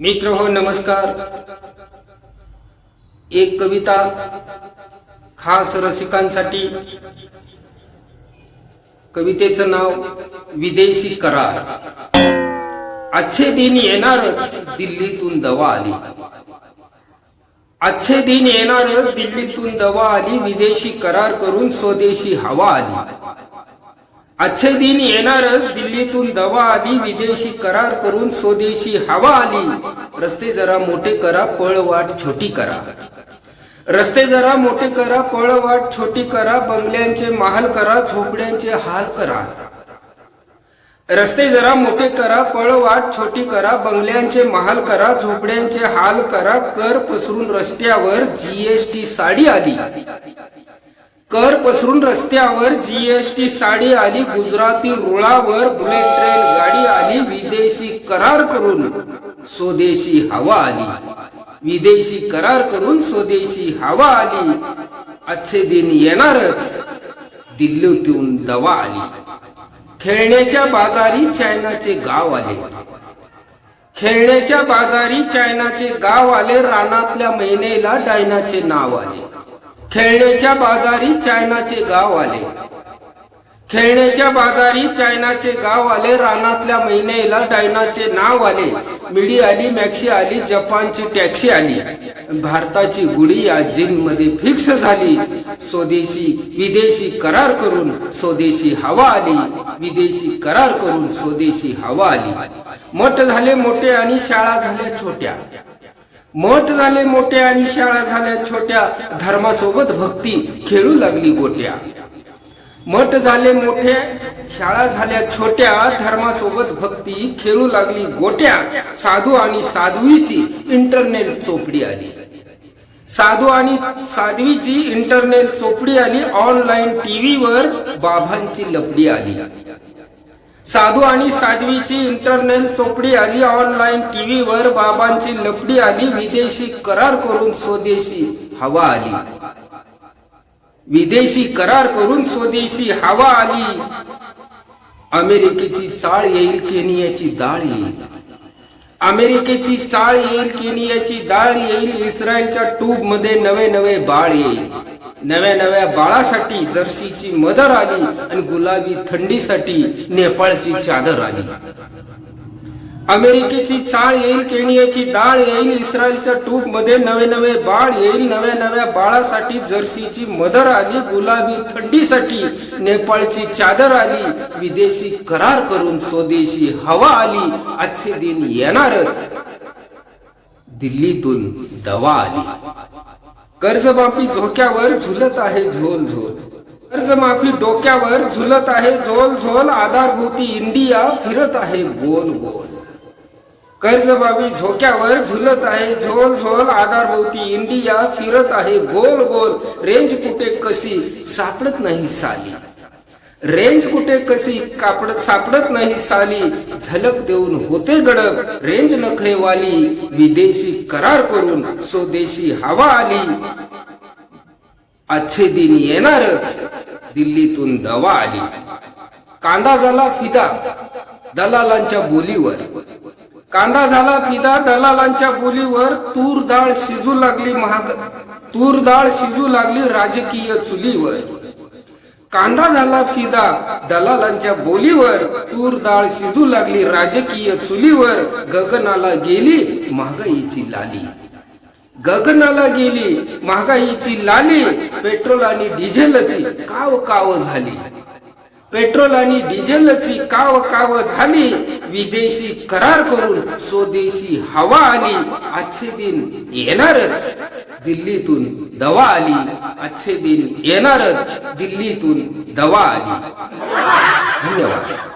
मित्र हो नमस्कार. एक कविता खास रसिकांसाठी. कवितेचं नाव विदेशी करार. अच्छे दिन येणारच दिल्लीतून दवा आली. अच्छे दिन येणारच दिल्लीतून दवा आली. विदेशी करार करून स्वदेशी हवा आली. अच्छे दिन येणारच दिल्लीतून दवा आली विदेशी करार करून स्वदेशी हवा आली. रस्ते जरा मोठे करा पळवाट छोटी करा. रस्ते जरा मोठे करा पळवाट छोटी करा बंगल्यांचे महाल करा झोपड्यांचे हाल करा. रस्ते जरा मोठे करा पळवाट छोटी करा बंगल्यांचे महाल करा झोपड्यांचे हाल करा कर पसरून रस्त्यावर जीएसटी साडी आली. कर पसरून रस्त्यावर जीएसटी साडी आली गुजराती रुळावर बुलेट ट्रेन गाडी आली विदेशी करार करून स्वदेशी हवा आली. विदेशी करार करून स्वदेशी हवा आली. अच्छे दिन येणारच दिल्लीतून दवा आली. खेळण्याच्या बाजारी चायनाचे गाव आले. खेळण्याच्या बाजारी चायनाचे गाव आले रानातल्या महिनेला डायनाचे नाव आले. खेळण्याच्या बाजारी चायनाचे गाव आले. खेळण्याच्या बाजारी चायनाचे गाव आले. रानातल्या महिनेला डायनाचे नाव आले. मिडी आली मॅक्सी आली जपानची टॅक्सी आली. भारताची गुढी या मध्ये फिक्स झाली. स्वदेशी विदेशी करार करून स्वदेशी हवा आली. विदेशी करार करून स्वदेशी हवा आली. मठ झाले मोठे आणि शाळा झाल्या छोट्या. मठ झाले मोठे आणि शाळा झाल्या छोट्या धर्मासोबत भक्ती खेळू लागली गोट्या. मठ झाले मोठे शाळा झाल्या छोट्या धर्मासोबत भक्ती खेळू लागली गोट्या. साधू आणि साध्वीची इंटरनेट चोपडी आली. साधू आणि साध्वीची इंटरनेट चोपडी आली ऑनलाईन टीव्हीवर बाबांची लपडी आली. साधू आणि साध्वीची इंटरनेट चोपडी आली ऑनलाईन टीव्हीवर बाबांची लपडी आली विदेशी करार करून स्वदेशी हवा आली. विदेशी करार करून स्वदेशी हवा आली. अमेरिकेची चाळ येईल केनियाची दाळ येईल. अमेरिकेची चाळ येईल केनियाची दाळ येईल इस्रायलच्या ट्यूबमध्ये नवे नवे बाळ येईल. नव्या नव्या बाळासाठी जर्सीची मदर आली आणि गुलाबी थंडीसाठी नेपाळची चादर आली. अमेरिकेची चाळ येईल केनियाची डाळ येईल इस्रायलच्या टूपमध्ये नवे नवे बाळ येईल नव्या नव्या बाळासाठी जर्सीची मदर आली गुलाबी थंडीसाठी नेपाळची चादर आली विदेशी करार करून स्वदेशी हवा आली आजचे दिन येणारच. दिल्लीतून दवा आली. कर्जमाफी झोक्यावर झुलत आहे झोल झोल. कर्जमाफी डोक्यावर झुलत आहे झोल झोल. आधारभूती इंडिया फिरत आहे गोल गोल. कर्जमाफी झोक्यावर झुलत आहे झोल झोल. आधारभोवती इंडिया फिरत आहे गोल गोल. रेंज कुठे कशी सापडत नाही साली. रेंज कुठे कशी? कापडत सापडत नाही साली. झलक देऊन होते गडप रेंज नखरेवाली विदेशी करार करून स्वदेशी हवा आली. अच्छे दिन येणारच. दिल्लीतून दवा आली. कांदा झाला फिदा. दलालांच्या बोलीवर. कांदा झाला फिदा दलालांच्या बोलीवर. तूर डाळ शिजू लागली महाग. तूर डाळ शिजू लागली राजकीय चुलीवर. कांदा झाला फिदा. दलालांच्या बोलीवर तूर डाळ शिजू लागली. राजकीय चुलीवर गगनाला गेली महागाईची लाली. गगनाला गेली महागाईची लाली. पेट्रोल आणि डिझेलची काव काव झाली. पेट्रोल आणि डिझेलची काव काव झाली. विदेशी करार करून स्वदेशी हवा आली. आजचे दिन येणारच. दिल्लीतून दवा आली. आजचे दिन येणारच. दिल्लीतून दवा आली. धन्यवाद.